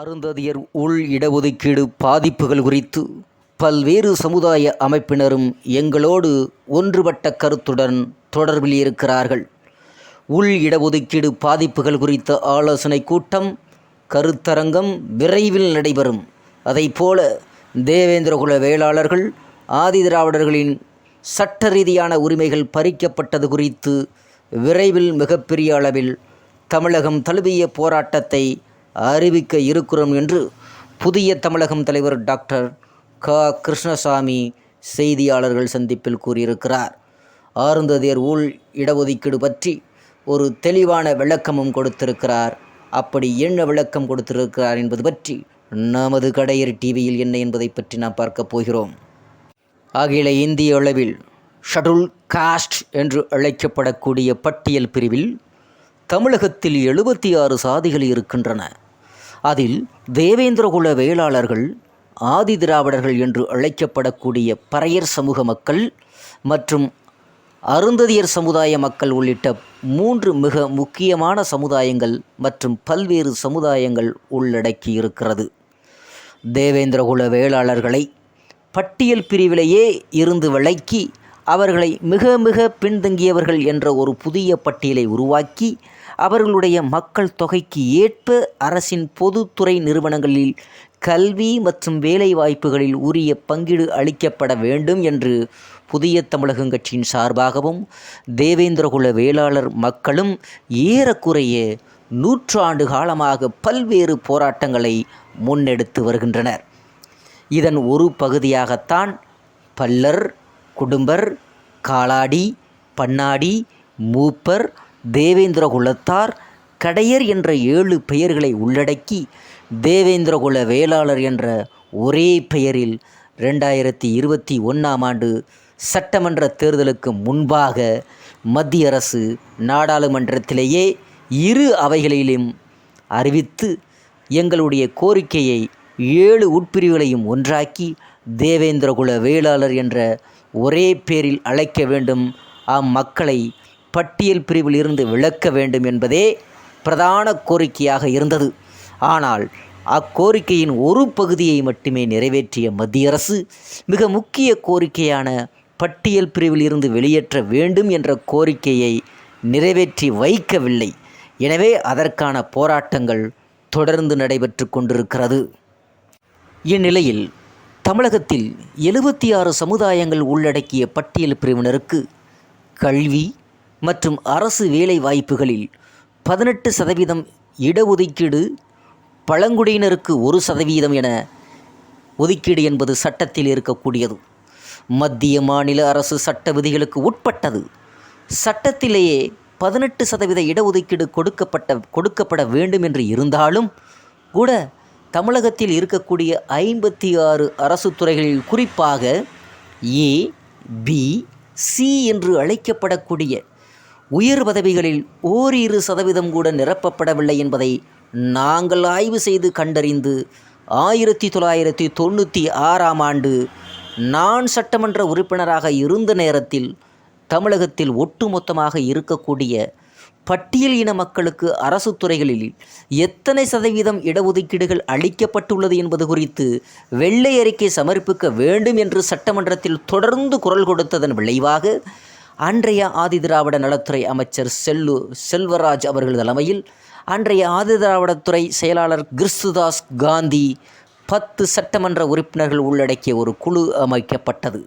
அருந்ததியர் உள் இடஒதுக்கீடு பாதிப்புகள் குறித்து பல்வேறு சமுதாய அமைப்பினரும் எங்களோடு ஒன்றுபட்ட கருத்துடன் தொடர்பில் இருக்கிறார்கள். உள் இடஒதுக்கீடு பாதிப்புகள் குறித்த ஆலோசனை கூட்டம் கருத்தரங்கம் விரைவில் நடைபெறும். அதைப்போல தேவேந்திரகுல வேளாளர்கள் ஆதிதிராவிடர்களின் சட்ட ரீதியான உரிமைகள் பறிக்கப்பட்டது குறித்து விரைவில் மிகப்பெரிய அளவில் தமிழகம் தழுவிய போராட்டத்தை அறிவிக்க இருக்கிறோம் என்று புதிய தமிழகம் தலைவர் டாக்டர் க. கிருஷ்ணசாமி செய்தியாளர்கள் சந்திப்பில் கூறியிருக்கிறார். ஆருந்ததியர் உள் இடஒதுக்கீடு பற்றி ஒரு தெளிவான விளக்கமும் கொடுத்திருக்கிறார். அப்படி என்ன விளக்கம் கொடுத்திருக்கிறார் என்பது பற்றி நமது கடையர் டிவியில் என்ன என்பதை பற்றி நாம் பார்க்க போகிறோம். அகில இந்திய அளவில் ஷடுல் காஸ்ட் என்று அழைக்கப்படக்கூடிய பட்டியல் பிரிவில் தமிழகத்தில் எழுபத்தி ஆறு சாதிகள் இருக்கின்றன. அதில் தேவேந்திரகுல வேளாளர்கள் ஆதி திராவிடர்கள் என்று அழைக்கப்படக்கூடிய பறையர் சமூக மக்கள் மற்றும் அருந்ததியர் சமுதாய மக்கள் உள்ளிட்ட மூன்று மிக முக்கியமான சமுதாயங்கள் மற்றும் பல்வேறு சமுதாயங்கள் உள்ளடக்கி இருக்கிறது தேவேந்திரகுல வேளாளர்களை பட்டியல் பிரிவிலேயே இருந்து விலக்கி அவர்களை மிக மிக பின்தங்கியவர்கள் என்ற ஒரு புதிய பட்டியலை உருவாக்கி அவர்களுடைய மக்கள் தொகைக்கு ஏற்ப அரசின் பொதுத்துறை நிறுவனங்களில் கல்வி மற்றும் வேலைவாய்ப்புகளில் உரிய பங்கீடு அளிக்கப்பட வேண்டும் என்று புதிய தமிழகம் கட்சியின் சார்பாகவும் தேவேந்திரகுல வேளாளர் மக்களும் ஏறக்குறைய நூற்றாண்டு காலமாக பல்வேறு போராட்டங்களை முன்னெடுத்து வருகின்றனர். இதன் ஒரு பகுதியாகத்தான் பல்லர் குடும்பர் காலாடி பண்ணாடி மூப்பர் தேவேந்திர குலத்தார் கடையர் என்ற ஏழு பெயர்களை உள்ளடக்கி தேவேந்திரகுல வேளாளர் என்ற ஒரே பெயரில் ரெண்டாயிரத்தி இருபத்தி ஒன்றாம் ஆண்டு சட்டமன்ற தேர்தலுக்கு முன்பாக மத்திய அரசு நாடாளுமன்றத்திலேயே இரு அவைகளிலும் அறிவித்து எங்களுடைய கோரிக்கையை ஏழு உட்பிரிவுகளையும் ஒன்றாக்கி தேவேந்திரகுல வேளாளர் என்ற ஒரே பேரில் அழைக்க வேண்டும். அம்மக்களை பட்டியல் பிரிவில் இருந்து விலக்க வேண்டும் என்பதே பிரதான கோரிக்கையாக இருந்தது. ஆனால் அக்கோரிக்கையின் ஒரு பகுதியை மட்டுமே நிறைவேற்றிய மத்திய அரசு மிக முக்கிய கோரிக்கையான பட்டியல் பிரிவில் இருந்து வெளியேற்ற வேண்டும் என்ற கோரிக்கையை நிறைவேற்றி வைக்கவில்லை. எனவே அதற்கான போராட்டங்கள் தொடர்ந்து நடைபெற்று கொண்டிருக்கிறது. இந்நிலையில் தமிழகத்தில் எழுபத்தி ஆறு சமுதாயங்கள் உள்ளடக்கிய பட்டியல் பிரிவினருக்கு கல்வி மற்றும் அரசு வேலை வாய்ப்புகளில் பதினெட்டு சதவீதம் இடஒதுக்கீடு பழங்குடியினருக்கு ஒரு சதவீதம் என ஒதுக்கீடு என்பது சட்டத்தில் இருக்கக்கூடியது. மத்திய மாநில அரசு சட்ட விதிகளுக்கு உட்பட்டது. சட்டத்திலேயே பதினெட்டு சதவீத இடஒதுக்கீடு கொடுக்கப்பட்ட கொடுக்கப்பட வேண்டும் என்று இருந்தாலும் கூட தமிழகத்தில் இருக்கக்கூடிய ஐம்பத்தி ஆறு அரசு துறைகளில் குறிப்பாக ஏ பி சி என்று அழைக்கப்படக்கூடிய உயர் பதவிகளில் ஓரிரு சதவீதம் கூட நிரப்பப்படவில்லை என்பதை நாங்கள் ஆய்வு செய்து கண்டறிந்து ஆயிரத்தி தொள்ளாயிரத்தி தொண்ணூற்றி ஆறாம் ஆண்டு நான் சட்டமன்ற உறுப்பினராக இருந்த நேரத்தில் தமிழகத்தில் ஒட்டுமொத்தமாக இருக்கக்கூடிய பட்டியல் இன மக்களுக்கு அரசு துறைகளில் எத்தனை சதவீதம் இடஒதுக்கீடுகள் அளிக்கப்பட்டுள்ளது என்பது குறித்து வெள்ளை அறிக்கை சமர்ப்பிக்க வேண்டும் என்று சட்டமன்றத்தில் தொடர்ந்து குரல் கொடுத்ததன் விளைவாக அன்றைய ஆதிதிராவிட நலத்துறை அமைச்சர் செல்லு செல்வராஜ் அவர்கள் தலைமையில் அன்றைய ஆதிதிராவிடத்துறை செயலாளர் கிறிஸ்துதாஸ் காந்தி பத்து சட்டமன்ற உறுப்பினர்கள் உள்ளடக்கிய ஒரு குழு அமைக்கப்பட்டது.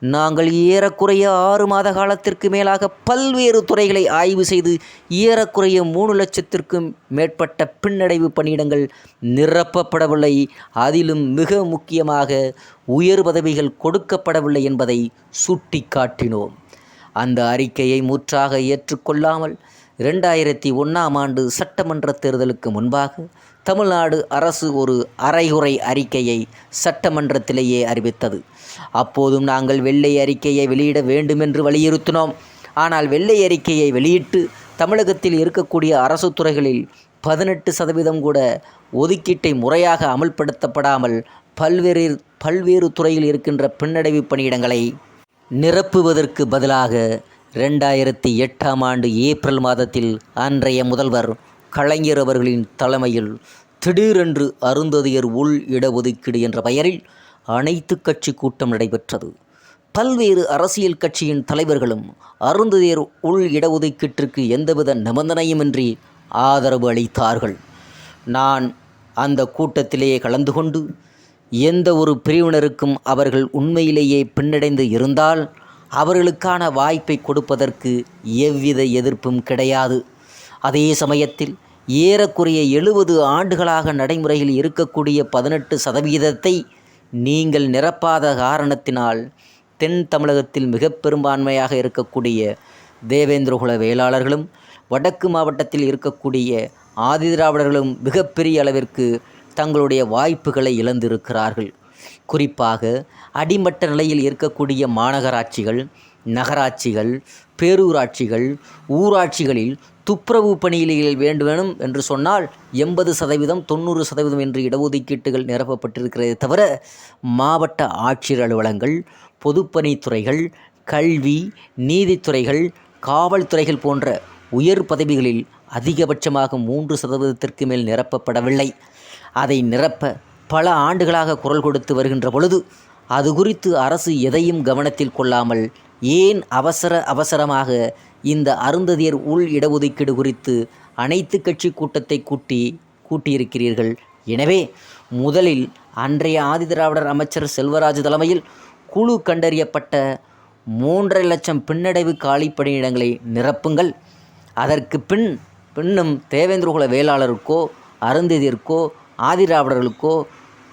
நாங்கள் ஏறக்குறைய ஆறு மாத காலத்திற்கு மேலாக பல்வேறு துறைகளை ஆய்வு செய்து ஏறக்குறைய மூணு லட்சத்திற்கும் மேற்பட்ட பின்னடைவு பணியிடங்கள் நிரப்பப்படவில்லை. அதிலும் மிக முக்கியமாக உயர் பதவிகள் கொடுக்கப்படவில்லை என்பதை சுட்டி காட்டினோம் அந்த அறிக்கையை முற்றாக ஏற்றுக்கொள்ளாமல் இரண்டாயிரத்தி ஒன்றாம் ஆண்டு சட்டமன்ற தேர்தலுக்கு முன்பாக தமிழ்நாடு அரசு ஒரு அரைகுறை அறிக்கையை சட்டமன்றத்திலேயே அறிவித்தது. அப்போதும் நாங்கள் வெள்ளை அறிக்கையை வெளியிட வேண்டுமென்று வலியுறுத்தினோம். ஆனால் வெள்ளை அறிக்கையை வெளியிட்டு தமிழகத்தில் இருக்கக்கூடிய அரசு துறைகளில் பதினெட்டு சதவீதம் கூட ஒதுக்கீட்டை முறையாக அமல்படுத்தப்படாமல் பல்வேறு பல்வேறு துறையில் இருக்கின்ற பின்னடைவு பணியிடங்களை நிரப்புவதற்கு பதிலாக ரெண்டாயிரத்தி எட்டாம் ஆண்டு ஏப்ரல் மாதத்தில் அன்றைய முதல்வர் கலைஞர் அவர்களின் தலைமையில் திடீரென்று அருந்ததியர் உள் இடஒதுக்கீடு என்ற பெயரில் அனைத்து கட்சி கூட்டம் நடைபெற்றது. பல்வேறு அரசியல் கட்சியின் தலைவர்களும் அருந்ததியர் உள் இடஒதுக்கீட்டிற்கு எந்தவித நிபந்தனையுமின்றி ஆதரவு அளித்தார்கள். நான் அந்த கூட்டத்திலேயே கலந்து கொண்டு எந்த ஒரு பிரிவினருக்கும் அவர்கள் உண்மையிலேயே பின்னடைந்து இருந்தால் அவர்களுக்கான வாய்ப்பை கொடுப்பதற்கு எவ்வித எதிர்ப்பும் கிடையாது அதே சமயத்தில் ஏறக்குறைய எழுபது ஆண்டுகளாக நடைமுறையில் இருக்கக்கூடிய பதினெட்டு சதவீதத்தை நீங்கள் நிரப்பாத காரணத்தினால் தென் தமிழகத்தில் மிக பெரும்பான்மையாக இருக்கக்கூடிய தேவேந்திரகுல வேளாளர்களும் வடக்கு மாவட்டத்தில் இருக்கக்கூடிய ஆதிதிராவிடர்களும் மிகப்பெரிய அளவிற்கு தங்களுடைய வாய்ப்புகளை இழந்திருக்கிறார்கள். குறிப்பாக அடிமட்ட நிலையில் இருக்கக்கூடிய மாநகராட்சிகள் நகராட்சிகள் பேரூராட்சிகள் ஊராட்சிகளில் துப்புரவு பணியில் வேண்டுமெனும் என்று சொன்னால் எண்பது சதவீதம் தொண்ணூறு சதவீதம் என்று இடஒதுக்கீட்டுகள் நிரப்பப்பட்டிருக்கிறதே தவிர மாவட்ட ஆட்சியர் அலுவலங்கள் பொதுப்பணித்துறைகள் கல்வி நீதித்துறைகள் காவல்துறைகள் போன்ற உயர் பதவிகளில் அதிகபட்சமாக மூன்று சதவீதத்திற்கு மேல் நிரப்பப்படவில்லை. அதை நிரப்ப பல ஆண்டுகளாக குரல் கொடுத்து வருகின்ற பொழுது அது குறித்து அரசு எதையும் கவனத்தில் கொள்ளாமல் ஏன் அவசர அவசரமாக இந்த அருந்ததியர் உள் இடஒதுக்கீடு குறித்து அனைத்து கட்சி கூட்டத்தை கூட்டி கூட்டியிருக்கிறீர்கள்? எனவே முதலில் அன்றைய ஆதிதிராவிடர் அமைச்சர் செல்வராஜ் தலைமையில் குழு கண்டறியப்பட்ட மூன்றரை லட்சம் பின்னடைவு காலி பணியிடங்களை நிரப்புங்கள். அதற்கு பின் பின்னும் தேவேந்திரகுல வேளாளருக்கோ அருந்ததியருக்கோ ஆதிராவிடர்களுக்கோ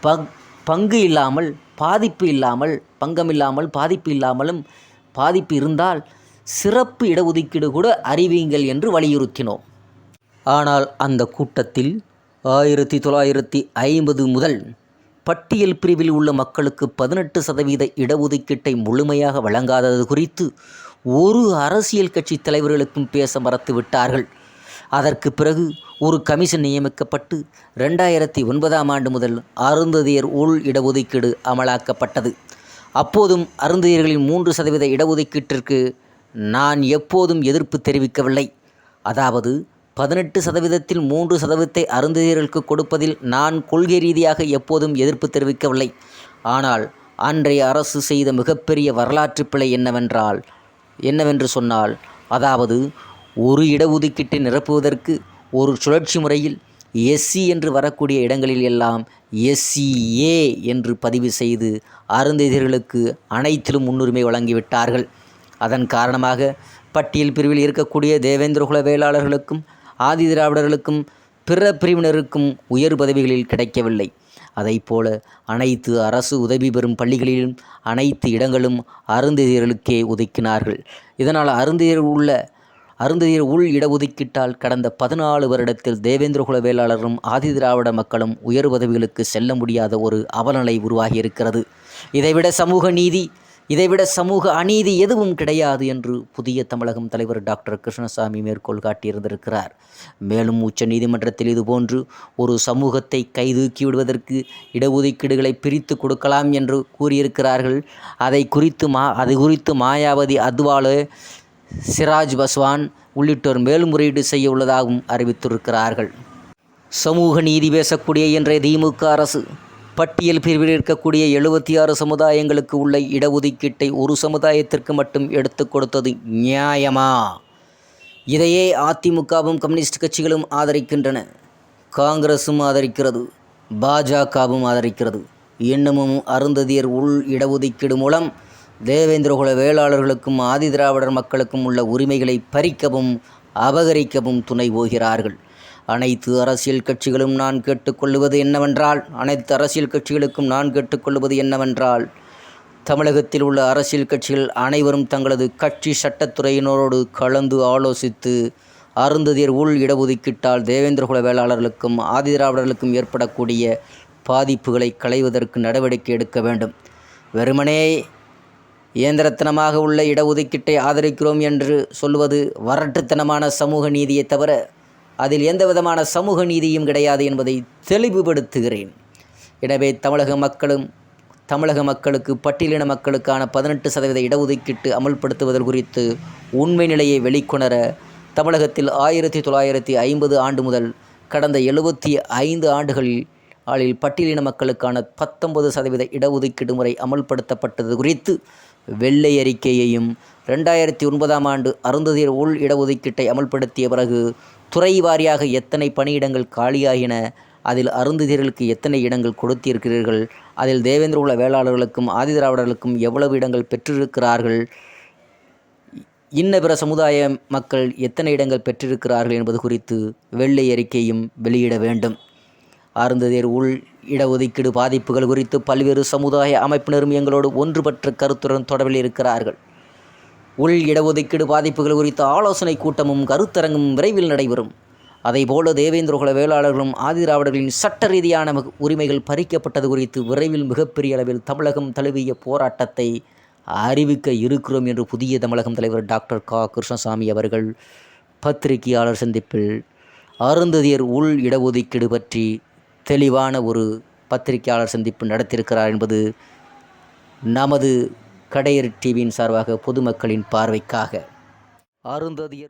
பங் பங்கு இல்லாமல் பாதிப்பு இல்லாமல் பங்கமில்லாமல் பாதிப்பு இல்லாமலும் பாதிப்பு இருந்தால் சிறப்பு இடஒதுக்கீடு கூட அறிவியுங்கள் என்று வலியுறுத்தினோம். ஆனால் அந்த கூட்டத்தில் ஆயிரத்தி தொள்ளாயிரத்தி ஐம்பது முதல் பட்டியல் பிரிவில் உள்ள மக்களுக்கு பதினெட்டு சதவீத இடஒதுக்கீட்டை முழுமையாக வழங்காதது குறித்து ஒரு அரசியல் கட்சி தலைவர்களுக்கும் பேச மறத்து விட்டார்கள். அதற்கு பிறகு ஒரு கமிஷன் நியமிக்கப்பட்டு ரெண்டாயிரத்தி ஒன்பதாம் ஆண்டு முதல் அருந்ததியர் உள் இடஒதுக்கீடு அமலாக்கப்பட்டது. அப்போதும் அருந்தையர்களின் மூன்று சதவீத இடஒதுக்கீட்டிற்கு நான் எப்போதும் எதிர்ப்பு தெரிவிக்கவில்லை. அதாவது பதினெட்டு சதவீதத்தில் மூன்று சதவீதத்தை அருந்ததியர்களுக்கு கொடுப்பதில் நான் கொள்கை ரீதியாக எப்போதும் எதிர்ப்பு தெரிவிக்கவில்லை. ஆனால் அன்றைய அரசு செய்த மிகப்பெரிய வரலாற்று பிழை என்னவென்றால் என்னவென்று சொன்னால் அதாவது ஒரு இடஒதுக்கீட்டை நிரப்புவதற்கு ஒரு சுழற்சி முறையில் எஸ்சி என்று வரக்கூடிய இடங்களில் எல்லாம் எஸ்சிஏ என்று பதிவு செய்து அருந்ததியர்களுக்கு அனைத்திலும் முன்னுரிமை வழங்கிவிட்டார்கள். அதன் காரணமாக பட்டியல் பிரிவில் இருக்கக்கூடிய தேவேந்திரகுல வேளாளர்களுக்கும் ஆதிதிராவிடர்களுக்கும் பிற பிரிவினருக்கும் உயர் பதவிகளில் கிடைக்கவில்லை. அதைப்போல அனைத்து அரசு உதவி பெறும் பள்ளிகளிலும் அனைத்து இடங்களும் அருந்ததியர்களுக்கே ஒதுக்கினார்கள். இதனால் அருந்ததியர் உள்ள அருந்ததியர் உள் இடஒதுக்கீட்டால் கடந்த பதினாலு வருடத்தில் தேவேந்திரகுல வேளாளரும் ஆதிதிராவிட மக்களும் உயர் பதவிகளுக்கு செல்ல முடியாத ஒரு அவலநிலை உருவாகியிருக்கிறது. இதைவிட சமூக நீதி இதைவிட சமூக அநீதி எதுவும் கிடையாது என்று புதிய தமிழகம் தலைவர் டாக்டர் கிருஷ்ணசாமி மேற்கோள் காட்டியிருந்திருக்கிறார். மேலும் உச்ச நீதிமன்றத்தில் இதுபோன்று ஒரு சமூகத்தை கைதூக்கி விடுவதற்கு இடஒதுக்கீடுகளை பிரித்து கொடுக்கலாம் என்று கூறியிருக்கிறார்கள். அதை குறித்து மா அது குறித்து மாயாவதி அத்வாலே சிராஜ் பஸ்வான் உள்ளிட்டோர் மேல்முறையீடு செய்ய உள்ளதாகவும் அறிவித்திருக்கிறார்கள். சமூக நீதி பேசக்கூடிய இன்றைய திமுக அரசு பட்டியல் பிரிவில் இருக்கக்கூடிய எழுபத்தி ஆறு சமுதாயங்களுக்கு உள்ள இடஒதுக்கீட்டை ஒரு சமுதாயத்திற்கு மட்டும் எடுத்து கொடுத்தது நியாயமா? இதையே அதிமுகவும் கம்யூனிஸ்ட் கட்சிகளும் ஆதரிக்கின்றன. காங்கிரஸும் ஆதரிக்கிறது பாஜகவும் ஆதரிக்கிறது. இன்னமும் அருந்ததியர் உள் இடஒதுக்கீடு மூலம் தேவேந்திரகுல வேளாளர்களுக்கும் ஆதிதிராவிடர் மக்களுக்கும் உள்ள உரிமைகளை பறிக்கவும் அபகரிக்கவும் துணை போகிறார்கள். அனைத்து அரசியல் கட்சிகளும் நான் கேட்டுக்கொள்வது என்னவென்றால் அனைத்து அரசியல் கட்சிகளுக்கும் நான் கேட்டுக்கொள்வது என்னவென்றால் தமிழகத்தில் உள்ள அரசியல் கட்சிகள் அனைவரும் தங்களது கட்சி சட்டத்துறையினரோடு கலந்து ஆலோசித்து அருந்ததியர் உள் இடஒதுக்கீட்டால் தேவேந்திரகுல வேளாளர்களுக்கும் ஆதிதிராவிடர்களுக்கும் ஏற்படக்கூடிய பாதிப்புகளை களைவதற்கு நடவடிக்கை எடுக்க வேண்டும். வெறுமனே இயந்திரத்தனமாக உள்ள இடஒதுக்கீட்டை ஆதரிக்கிறோம் என்று சொல்வது வரட்டுத்தனமான சமூக நீதியை தவிர அதில் எந்த விதமான சமூக நீதியும் கிடையாது என்பதை தெளிவுபடுத்துகிறேன். எனவே தமிழக மக்களும் தமிழக மக்களுக்கு பட்டியலின மக்களுக்கான பதினெட்டு சதவீத இடஒதுக்கீட்டு அமல்படுத்துவதல் குறித்து உண்மை நிலையை வெளிக்கொணர தமிழகத்தில் ஆயிரத்தி தொள்ளாயிரத்தி ஐம்பது ஆண்டு முதல் கடந்த எழுபத்தி ஐந்து ஆண்டுகளில் ஆளில் பட்டியலின மக்களுக்கான பத்தொன்பது சதவீத இடஒதுக்கீடு முறை அமல்படுத்தப்பட்டது குறித்து வெள்ளை அறிக்கையையும் ரெண்டாயிரத்தி ஒன்பதாம் ஆண்டு அருந்ததியர் உள் இடஒதுக்கீட்டை அமல்படுத்திய பிறகு துறை வாரியாக எத்தனை பணியிடங்கள் காலியாகின அதில் அருந்ததியர்களுக்கு எத்தனை இடங்கள் கொடுத்திருக்கிறீர்கள் அதில் தேவேந்திர உள்ள வேளாளர்களுக்கும் ஆதிதிராவிடர்களுக்கும் எவ்வளவு இடங்கள் பெற்றிருக்கிறார்கள் இன்ன பிற சமுதாய மக்கள் எத்தனை இடங்கள் பெற்றிருக்கிறார்கள் என்பது குறித்து வெள்ளை அறிக்கையும் வெளியிட வேண்டும். அருந்ததியர் உள் இடஒதுக்கீடு பாதிப்புகள் குறித்து பல்வேறு சமுதாய அமைப்பினரும் எங்களோடு ஒன்றுபற்ற கருத்துடன் தொடர்பில் இருக்கிறார்கள். உள் இடஒதுக்கீடு பாதிப்புகள் குறித்த ஆலோசனை கூட்டமும் கருத்தரங்கும் விரைவில் நடைபெறும். அதேபோல தேவேந்திரகுல வேளாளர்களும் ஆதிதிராவிடர்களின் சட்ட ரீதியான உரிமைகள் பறிக்கப்பட்டது குறித்து விரைவில் மிகப்பெரிய அளவில் தமிழகம் தழுவிய போராட்டத்தை அறிவிக்க இருக்கிறோம் என்று புதிய தமிழகம் தலைவர் டாக்டர் கா. கிருஷ்ணசாமி அவர்கள் பத்திரிகையாளர் சந்திப்பில் அருந்ததியர் உள் இடஒதுக்கீடு பற்றி தெளிவான ஒரு பத்திரிகையாளர் சந்திப்பு நடத்தியிருக்கிறார் என்பது நமது கடையர் டிவியின் சார்பாக பொதுமக்களின் பார்வைக்காக. அருந்ததியர்